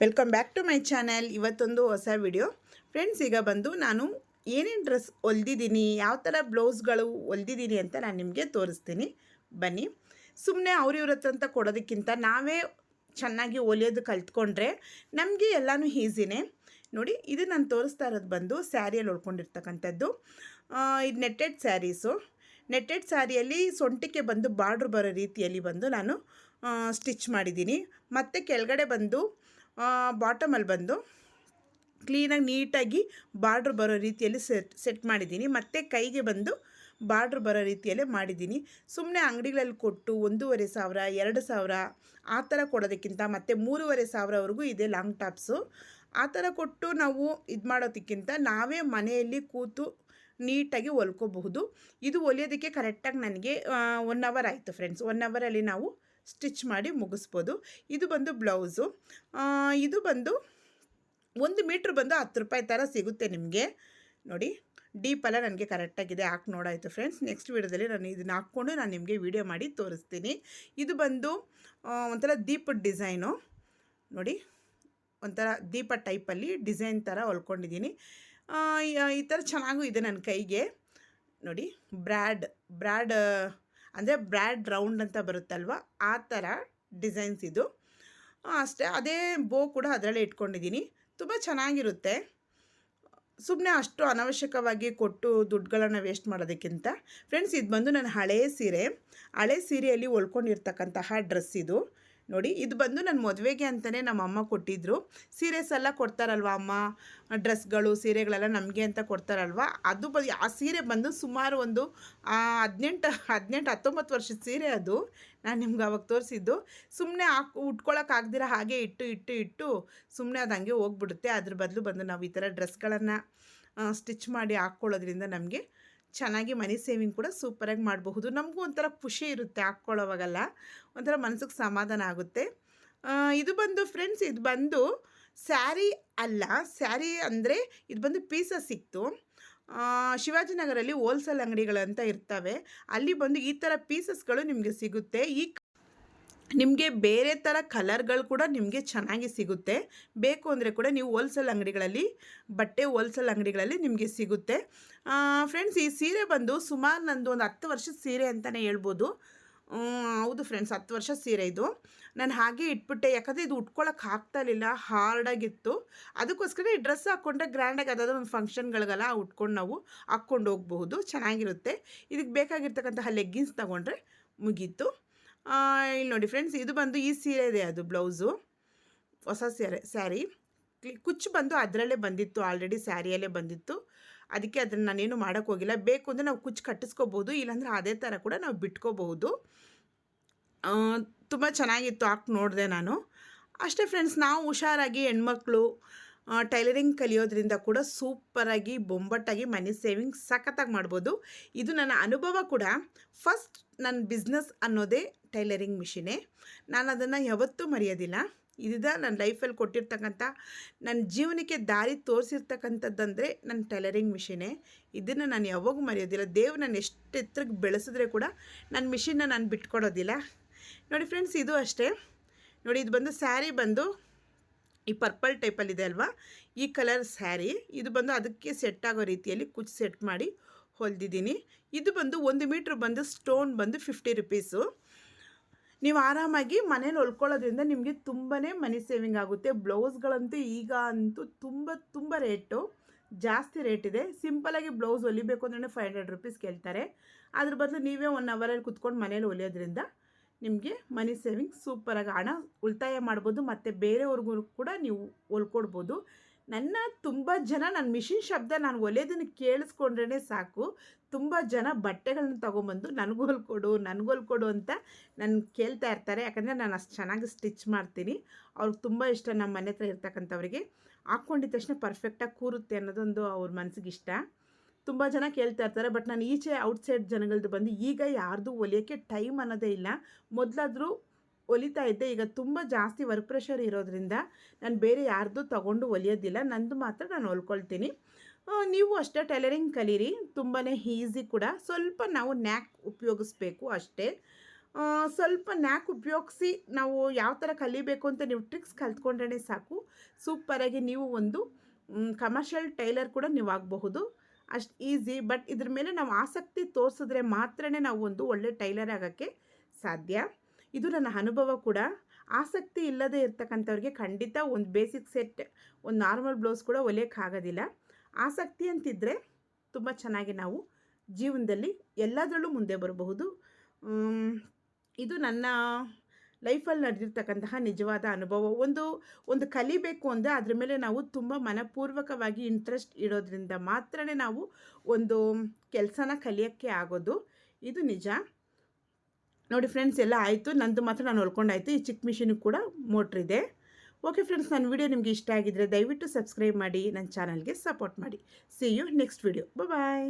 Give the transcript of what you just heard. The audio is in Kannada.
Welcome back to my channel ಇವತ್ತೊಂದು ಹೊಸ ವಿಡಿಯೋ ಫ್ರೆಂಡ್ಸ್ ಈಗ ಬಂದು ನಾನು ಏನೇನು ಡ್ರೆಸ್ ಹೊಲ್ದಿದ್ದೀನಿ ಯಾವ ಥರ ಬ್ಲೌಸ್ಗಳು ಹೊಲ್ದಿದ್ದೀನಿ ಅಂತ ನಾನು ನಿಮಗೆ ತೋರಿಸ್ತೀನಿ. ಬನ್ನಿ. ಸುಮ್ಮನೆ ಅವ್ರ ಇವ್ರ ಹತ್ರ ಅಂತ ಕೊಡೋದಕ್ಕಿಂತ ನಾವೇ ಚೆನ್ನಾಗಿ ಹೊಲಿಯೋದು ಕಲ್ತ್ಕೊಂಡ್ರೆ ನಮಗೆ ಎಲ್ಲನೂ ಈಸಿನೇ. ನೋಡಿ ಇದು ನಾನು ತೋರಿಸ್ತಾ ಇರೋದು ಬಂದು ಸ್ಯಾರಿಯಲ್ಲಿ ಉಳ್ಕೊಂಡಿರ್ತಕ್ಕಂಥದ್ದು ಆ, ಇದು ನೆಟ್ಟೆಡ್ ಸ್ಯಾರೀಸು ನೆಟ್ಟೆಡ್ ಸ್ಯಾರಿಯಲ್ಲಿ ಸೊಂಟಿಕೆ ಬಂದು ಬಾರ್ಡ್ರ್ ಬರೋ ರೀತಿಯಲ್ಲಿ ಬಂದು ನಾನು ಸ್ಟಿಚ್ ಮಾಡಿದ್ದೀನಿ ಮತ್ತು ಕೆಳಗಡೆ ಬಂದು ಬಾಟಮಲ್ಲಿ ಬಂದು ಕ್ಲೀನಾಗಿ ನೀಟಾಗಿ ಬಾರ್ಡ್ರ್ ಬರೋ ರೀತಿಯಲ್ಲಿ ಸೆಟ್ ಸೆಟ್ ಮಾಡಿದ್ದೀನಿ. ಮತ್ತು ಕೈಗೆ ಬಂದು ಬಾರ್ಡ್ರ್ ಬರೋ ರೀತಿಯಲ್ಲೇ ಮಾಡಿದ್ದೀನಿ. ಸುಮ್ಮನೆ ಅಂಗಡಿಗಳಲ್ಲಿ ಕೊಟ್ಟು ಒಂದೂವರೆ ಸಾವಿರ, ಎರಡು ಸಾವಿರ ಆ ಥರ ಕೊಡೋದಕ್ಕಿಂತ ಮತ್ತು ಮೂರುವರೆ ಸಾವಿರವರೆಗೂ ಇದೆ ಲಾಂಗ್ ಟಾಪ್ಸು ಆ ಥರ ಕೊಟ್ಟು ನಾವು ಇದು ಮಾಡೋದಕ್ಕಿಂತ ನಾವೇ ಮನೆಯಲ್ಲಿ ಕೂತು ನೀಟಾಗಿ ಹೊಲ್ಕೋಬಹುದು. ಇದು ಹೊಲಿಯೋದಕ್ಕೆ ಕರೆಕ್ಟಾಗಿ ನನಗೆ ಒನ್ ಅವರ್ ಆಯಿತು ಫ್ರೆಂಡ್ಸ್ ಒನ್ ಅವರಲ್ಲಿ ನಾವು ಸ್ಟಿಚ್ ಮಾಡಿ ಮುಗಿಸ್ಬೋದು. ಇದು ಬಂದು ಬ್ಲೌಸು. ಇದು ಬಂದು ಒಂದು ಮೀಟ್ರ್ ಬಂದು ಹತ್ತು ರೂಪಾಯಿ ಥರ ಸಿಗುತ್ತೆ ನಿಮಗೆ. ನೋಡಿ ಡೀಪೆಲ್ಲ ನನಗೆ ಕರೆಕ್ಟಾಗಿದೆ. ಹಾಕಿ ನೋಡಾಯಿತು ಫ್ರೆಂಡ್ಸ್. ನೆಕ್ಸ್ಟ್ ವೀಡಿಯೋದಲ್ಲಿ ನಾನು ಇದನ್ನ ಹಾಕ್ಕೊಂಡು ನಾನು ನಿಮಗೆ ವೀಡಿಯೋ ಮಾಡಿ ತೋರಿಸ್ತೀನಿ. ಇದು ಬಂದು ಒಂಥರ ದೀಪದ ಡಿಸೈನು. ನೋಡಿ, ಒಂಥರ ದೀಪ ಟೈಪಲ್ಲಿ ಡಿಸೈನ್ ಥರ ಹೊಲ್ಕೊಂಡಿದ್ದೀನಿ. ಈ ಥರ ಚೆನ್ನಾಗೂ ಇದೆ ನನ್ನ ಕೈಗೆ. ನೋಡಿ ಬ್ರ್ಯಾಡ್ ಬ್ರ್ಯಾಡ್ ಅಂದರೆ ಬ್ರ್ಯಾಡ್ ರೌಂಡ್ ಅಂತ ಬರುತ್ತಲ್ವ? ಆ ಥರ ಡಿಸೈನ್ಸ್ ಇದು. ಅಷ್ಟೇ, ಅದೇ ಬೋ ಕೂಡ ಅದರಲ್ಲೇ ಇಟ್ಕೊಂಡಿದ್ದೀನಿ ತುಂಬ ಚೆನ್ನಾಗಿರುತ್ತೆ. ಸುಮ್ಮನೆ ಅಷ್ಟು ಅನವಶ್ಯಕವಾಗಿ ಕೊಟ್ಟು ದುಡ್ಡುಗಳನ್ನು ವೇಸ್ಟ್ ಮಾಡೋದಕ್ಕಿಂತ. ಫ್ರೆಂಡ್ಸ್ ಇದು ಬಂದು ನನ್ನ ಹಳೆಯ ಸೀರೆ. ಹಳೆ ಸೀರೆಯಲ್ಲಿ ಹೊಲ್ಕೊಂಡಿರ್ತಕ್ಕಂತಹ ಡ್ರೆಸ್ ಇದು. ನೋಡಿ, ಇದು ಬಂದು ನನ್ನ ಮದುವೆಗೆ ಅಂತಲೇ ನಮ್ಮ ಅಮ್ಮ ಕೊಟ್ಟಿದ್ದರು ಸೀರೆಸ್ ಎಲ್ಲ ಕೊಡ್ತಾರಲ್ವ ಅಮ್ಮ? ಡ್ರೆಸ್ಗಳು, ಸೀರೆಗಳೆಲ್ಲ ನಮಗೆ ಅಂತ ಕೊಡ್ತಾರಲ್ವ? ಅದು ಬ, ಆ ಸೀರೆ ಬಂದು ಸುಮಾರು ಒಂದು ಹದಿನೆಂಟು ಹದಿನೆಂಟು, ಹತ್ತೊಂಬತ್ತು ವರ್ಷದ ಸೀರೆ ಅದು. ನಾನು ನಿಮ್ಗೆ ಅವಾಗ ತೋರಿಸಿದ್ದು. ಸುಮ್ಮನೆ ಹಾಕಿ ಉಟ್ಕೊಳಕ್ಕಾಗ್ದಿರ ಹಾಗೆ ಇಟ್ಟು ಇಟ್ಟು ಇಟ್ಟು ಸುಮ್ಮನೆ ಅದು ಹಂಗೆ ಹೋಗ್ಬಿಡುತ್ತೆ. ಅದ್ರ ಬದಲು ಬಂದು ನಾವು ಈ ಥರ ಡ್ರೆಸ್ಗಳನ್ನು ಸ್ಟಿಚ್ ಮಾಡಿ ಹಾಕ್ಕೊಳ್ಳೋದ್ರಿಂದ ನಮಗೆ ಚೆನ್ನಾಗಿ ಮನಿ ಸೇವಿಂಗ್ ಕೂಡ ಸೂಪರಾಗಿ ಮಾಡಬಹುದು. ನಮಗೂ ಒಂಥರ ಖುಷಿ ಇರುತ್ತೆ ಹಾಕ್ಕೊಳ್ಳೋವಾಗಲ್ಲ. ಒಂಥರ ಮನಸ್ಸಿಗೆ ಸಮಾಧಾನ ಆಗುತ್ತೆ. ಇದು ಬಂದು ಫ್ರೆಂಡ್ಸ್ ಇದು ಬಂದು ಸ್ಯಾರಿ ಅಲ್ಲ, ಸ್ಯಾರಿ ಅಂದರೆ ಇದು ಬಂದು ಪೀಸಸ್ ಸಿಕ್ತು. ಶಿವಾಜಿನಗರಲ್ಲಿ ಹೋಲ್ಸೇಲ್ ಅಂಗಡಿಗಳಂತ ಇರ್ತವೆ. ಅಲ್ಲಿ ಬಂದು ಈ ಥರ ಪೀಸಸ್ಗಳು ನಿಮಗೆ ಸಿಗುತ್ತೆ. ಈ ನಿಮಗೆ ಬೇರೆ ಥರ ಕಲರ್ಗಳು ಕೂಡ ನಿಮಗೆ ಚೆನ್ನಾಗಿ ಸಿಗುತ್ತೆ. ಬೇಕು ಅಂದರೆ ಕೂಡ ನೀವು ಹೋಲ್ಸೇಲ್ ಅಂಗಡಿಗಳಲ್ಲಿ, ಬಟ್ಟೆ ಹೋಲ್ಸೇಲ್ ಅಂಗಡಿಗಳಲ್ಲಿ ನಿಮಗೆ ಸಿಗುತ್ತೆ. ಫ್ರೆಂಡ್ಸ್ ಈ ಸೀರೆ ಬಂದು ಸುಮಾರು ನಂದು ಒಂದು ಹತ್ತು ವರ್ಷದ ಸೀರೆ ಅಂತಲೇ ಹೇಳ್ಬೋದು. ಹೌದು ಫ್ರೆಂಡ್ಸ್ ಹತ್ತು ವರ್ಷ ಸೀರೆ ಇದು. ನಾನು ಹಾಗೆ ಇಟ್ಬಿಟ್ಟೆ, ಯಾಕಂದರೆ ಇದು ಉಟ್ಕೊಳ್ಳೋಕೆ ಆಗ್ತಾ ಇರಲಿಲ್ಲ ಹಾರ್ಡಾಗಿತ್ತು ಅದಕ್ಕೋಸ್ಕರ ಈ ಡ್ರೆಸ್ ಹಾಕ್ಕೊಂಡ್ರೆ ಗ್ರ್ಯಾಂಡಾಗಿ ಅದಾದ್ರೂ ಒಂದು ಫಂಕ್ಷನ್ಗಳಿಗೆಲ್ಲ ಉಟ್ಕೊಂಡು ನಾವು ಹಾಕ್ಕೊಂಡು ಹೋಗಬಹುದು, ಚೆನ್ನಾಗಿರುತ್ತೆ. ಇದಕ್ಕೆ ಬೇಕಾಗಿರ್ತಕ್ಕಂತಹ ಲೆಗ್ಗಿನ್ಸ್ ತೊಗೊಂಡ್ರೆ ಮುಗೀತು. ಇಲ್ಲಿ ನೋಡಿ ಫ್ರೆಂಡ್ಸ್ ಇದು ಬಂದು ಈ ಸೀರೆ ಇದೆ ಅದು, ಬ್ಲೌಸು. ಹೊಸ ಸೀರೆ, ಸ್ಯಾರಿ. ಕುಚ್ಚು ಬಂದು ಅದರಲ್ಲೇ ಬಂದಿತ್ತು ಆಲ್ರೆಡಿ ಸ್ಯಾರಿಯಲ್ಲೇ ಬಂದಿತ್ತು. ಅದಕ್ಕೆ ಅದನ್ನು ನಾನೇನು ಮಾಡೋಕ್ಕೆ ಹೋಗಿಲ್ಲ. ಬೇಕು ಅಂದರೆ ನಾವು ಕುಚ್ಚು ಕಟ್ಟಿಸ್ಕೋಬೋದು ಇಲ್ಲಾಂದರೆ ಅದೇ ಥರ ಕೂಡ ನಾವು ಬಿಟ್ಕೋಬಹುದು. ತುಂಬ ಚೆನ್ನಾಗಿತ್ತು ಹಾಕಿ ನೋಡಿದೆ ನಾನು. ಅಷ್ಟೇ ಫ್ರೆಂಡ್ಸ್ ನಾವು ಹುಷಾರಾಗಿ ಹೆಣ್ಮಕ್ಳು ಟೈಲರಿಂಗ್ ಕಲಿಯೋದ್ರಿಂದ ಕೂಡ ಸೂಪರಾಗಿ, ಬೊಂಬಟ್ಟಾಗಿ ಮನಿ ಸೇವಿಂಗ್ ಸಖತ್ತಾಗಿ ಮಾಡ್ಬೋದು. ಇದು ನನ್ನ ಅನುಭವ ಕೂಡ. ಫಸ್ಟ್ ನನ್ನ ಬಿಸ್ನೆಸ್ ಅನ್ನೋದೇ ಟೈಲರಿಂಗ್ ಮಿಷಿನೇ. ನಾನು ಅದನ್ನು ಯಾವತ್ತೂ ಮರೆಯೋದಿಲ್ಲ. ಇದಿದ ನನ್ನ ಲೈಫಲ್ಲಿ ಕೊಟ್ಟಿರ್ತಕ್ಕಂಥ ನನ್ನ ಜೀವನಕ್ಕೆ ದಾರಿ ತೋರಿಸಿರ್ತಕ್ಕಂಥದ್ದಂದರೆ ನನ್ನ ಟೈಲರಿಂಗ್ ಮಿಷಿನೇ. ಇದನ್ನು ನಾನು ಯಾವಾಗೂ ಮರೆಯೋದಿಲ್ಲ. ದೇವ್ರು ನಾನು ಎಷ್ಟು ಎತ್ತರಕ್ಕೆ ಬೆಳೆಸಿದ್ರೆ ಕೂಡ ನನ್ನ ಮಿಷಿನ್ನ ನಾನು ಬಿಟ್ಕೊಡೋದಿಲ್ಲ. ನೋಡಿ ಫ್ರೆಂಡ್ಸ್, ಇದು ಅಷ್ಟೇ. ನೋಡಿ, ಇದು ಬಂದು ಸ್ಯಾರಿ ಬಂದು ಈ ಪರ್ಪಲ್ ಟೈಪಲ್ಲಿದೆ ಅಲ್ವಾ? ಈ ಕಲರ್ ಸ್ಯಾರಿ. ಇದು ಬಂದು ಅದಕ್ಕೆ ಸೆಟ್ ಆಗೋ ರೀತಿಯಲ್ಲಿ ಕುಚ್ ಸೆಟ್ ಮಾಡಿ ಹೊಲ್ದಿದ್ದೀನಿ. ಇದು ಬಂದು ಒಂದು ಮೀಟ್ರ್ ಬಂದು ಸ್ಟೋನ್ ಬಂದು ಫಿಫ್ಟಿ ರುಪೀಸು. ನೀವು ಆರಾಮಾಗಿ ಮನೇಲಿ ಹೊಲ್ಕೊಳ್ಳೋದ್ರಿಂದ ನಿಮಗೆ ತುಂಬಾ ಮನಿ ಸೇವಿಂಗ್ ಆಗುತ್ತೆ. ಬ್ಲೌಸ್ಗಳಂತೂ ಈಗ ಅಂತೂ ತುಂಬ ತುಂಬ ರೇಟು ಜಾಸ್ತಿ ರೇಟ್ ಇದೆ. ಸಿಂಪಲಾಗಿ ಬ್ಲೌಸ್ ಹೊಲಿಬೇಕು ಅಂದ್ರೆ ಫೈವ್ ಹಂಡ್ರೆಡ್ ರುಪೀಸ್ ಕೇಳ್ತಾರೆ. ಅದ್ರ ಬದಲು ನೀವೇ ಒನ್ ಅವರಲ್ಲಿ ಕುತ್ಕೊಂಡು ಮನೇಲಿ ಹೊಲಿಯೋದ್ರಿಂದ ನಿಮಗೆ ಮನಿ ಸೇವಿಂಗ್ ಸೂಪರಾಗಿ ಹಣ ಉಳಿತಾಯ ಮಾಡ್ಬೋದು. ಮತ್ತು ಬೇರೆಯವ್ರಿಗೂ ಕೂಡ ನೀವು ಹೊಲ್ಕೊಡ್ಬೋದು. ನನ್ನ ತುಂಬ ಜನ ನನ್ನ ಮಿಷಿನ್ ಶಬ್ದ ನಾನು ಒಲೆದನ್ನು ಕೇಳಿಸ್ಕೊಂಡ್ರೇ ಸಾಕು. ತುಂಬ ಜನ ಬಟ್ಟೆಗಳನ್ನ ತೊಗೊಂಬಂದು ನನಗೂ ಕೊಡು, ನನಗೂ ಹೊಲ್ಕೊಡು ಅಂತ ನಾನು ಕೇಳ್ತಾ ಇರ್ತಾರೆ. ಯಾಕಂದರೆ ನಾನು ಅಷ್ಟು ಚೆನ್ನಾಗಿ ಸ್ಟಿಚ್ ಮಾಡ್ತೀನಿ. ಅವ್ರಿಗೆ ತುಂಬ ಇಷ್ಟ ನಮ್ಮ ಮನೆ ಹತ್ರ ಇರ್ತಕ್ಕಂಥವ್ರಿಗೆ. ಹಾಕ್ಕೊಂಡಿದ ತಕ್ಷಣ ಪರ್ಫೆಕ್ಟಾಗಿ ಕೂರುತ್ತೆ ಅನ್ನೋದೊಂದು ಅವ್ರ ಮನಸ್ಸಿಗೆ ಇಷ್ಟ. ತುಂಬ ಜನ ಕೇಳ್ತಾ ಇರ್ತಾರೆ. ಬಟ್ ನಾನು ಈಚೆ ಔಟ್ಸೈಡ್ ಜನಗಳದ್ದು ಬಂದು ಈಗ ಯಾರ್ದು ಒಲಿಯೋಕ್ಕೆ ಟೈಮ್ ಅನ್ನೋದೇ ಇಲ್ಲ. ಮೊದಲಾದರೂ ಹೊಲಿತಾ ಇದ್ದೆ. ಈಗ ತುಂಬ ಜಾಸ್ತಿ ವರ್ಕ್ ಪ್ರೆಷರ್ ಇರೋದ್ರಿಂದ ನಾನು ಬೇರೆ ಯಾರ್ದು ತಗೊಂಡು ಹೊಲಿಯೋದಿಲ್ಲ ನಂದು ಮಾತ್ರ ನಾನು ಹೊಲ್ಕೊಳ್ತೀನಿ ನೀವು ಅಷ್ಟೇ ಟೈಲರಿಂಗ್ ಕಲೀರಿ. ತುಂಬಾ ಈಸಿ ಕೂಡ. ಸ್ವಲ್ಪ ನಾವು ನ್ಯಾಕ್ ಉಪಯೋಗಿಸ್ಬೇಕು ಅಷ್ಟೇ. ಸ್ವಲ್ಪ ನ್ಯಾಕ್ ಉಪಯೋಗಿಸಿ ನಾವು ಯಾವ ಥರ ಕಲಿಬೇಕು ಅಂತ ನೀವು ಟ್ರಿಕ್ಸ್ ಕಲ್ತ್ಕೊಂಡ್ರೆ ಸಾಕು. ಸೂಪರಾಗಿ ನೀವು ಒಂದು ಕಮರ್ಷಿಯಲ್ ಟೈಲರ್ ಕೂಡ ನೀವು ಆಗಬಹುದು. ಅಷ್ಟು ಈಸಿ ಬಟ್ ಇದ್ರ ಮೇಲೆ ನಾವು ಆಸಕ್ತಿ ತೋರಿಸಿದ್ರೆ ಮಾತ್ರ ನಾವು ಒಂದು ಒಳ್ಳೆ ಟೈಲರ್ ಆಗೋಕ್ಕೆ ಸಾಧ್ಯ. ಇದು ನನ್ನ ಅನುಭವ ಕೂಡ. ಆಸಕ್ತಿ ಇಲ್ಲದೆ ಇರ್ತಕ್ಕಂಥವ್ರಿಗೆ ಖಂಡಿತ ಒಂದು ಬೇಸಿಕ್ ಸೆಟ್, ಒಂದು ನಾರ್ಮಲ್ ಬ್ಲೌಸ್ ಕೂಡ ಹೊಲಿಯೋಕ್ಕಾಗೋದಿಲ್ಲ. ಆಸಕ್ತಿ ಅಂತಿದ್ದರೆ ತುಂಬ ಚೆನ್ನಾಗಿ ನಾವು ಜೀವನದಲ್ಲಿ ಎಲ್ಲದರಲ್ಲೂ ಮುಂದೆ ಬರಬಹುದು. ಇದು ನನ್ನ ಲೈಫಲ್ಲಿ ನಡೆದಿರ್ತಕ್ಕಂತಹ ನಿಜವಾದ ಅನುಭವ. ಒಂದು ಒಂದು ಕಲಿಬೇಕು ಅಂದರೆ ಅದ್ರ ಮೇಲೆ ನಾವು ತುಂಬ ಮನಪೂರ್ವಕವಾಗಿ ಇಂಟ್ರೆಸ್ಟ್ ಇಡೋದ್ರಿಂದ ಮಾತ್ರನೇ ನಾವು ಒಂದು ಕೆಲಸನ ಕಲಿಯೋಕ್ಕೆ ಆಗೋದು. ಇದು ನಿಜ. ನೋಡಿ ಫ್ರೆಂಡ್ಸ್ ಎಲ್ಲ ಆಯಿತು. ನಂದು ಮಾತ್ರ ನಾನು ಹೊಲ್ಕೊಂಡಾಯಿತು. ಈ ಚಿಕ್ಕ ಮಿಷಿನಿಗೆ ಕೂಡ ಮೋಟ್ರ್ ಇದೆ. ಓಕೆ ಫ್ರೆಂಡ್ಸ್ ನನ್ನ ವಿಡಿಯೋ ನಿಮಗೆ ಇಷ್ಟ ಆಗಿದ್ದರೆ ದಯವಿಟ್ಟು ಸಬ್ಸ್ಕ್ರೈಬ್ ಮಾಡಿ, ನನ್ನ ಚಾನಲ್ಗೆ ಸಪೋರ್ಟ್ ಮಾಡಿ. See you next video bye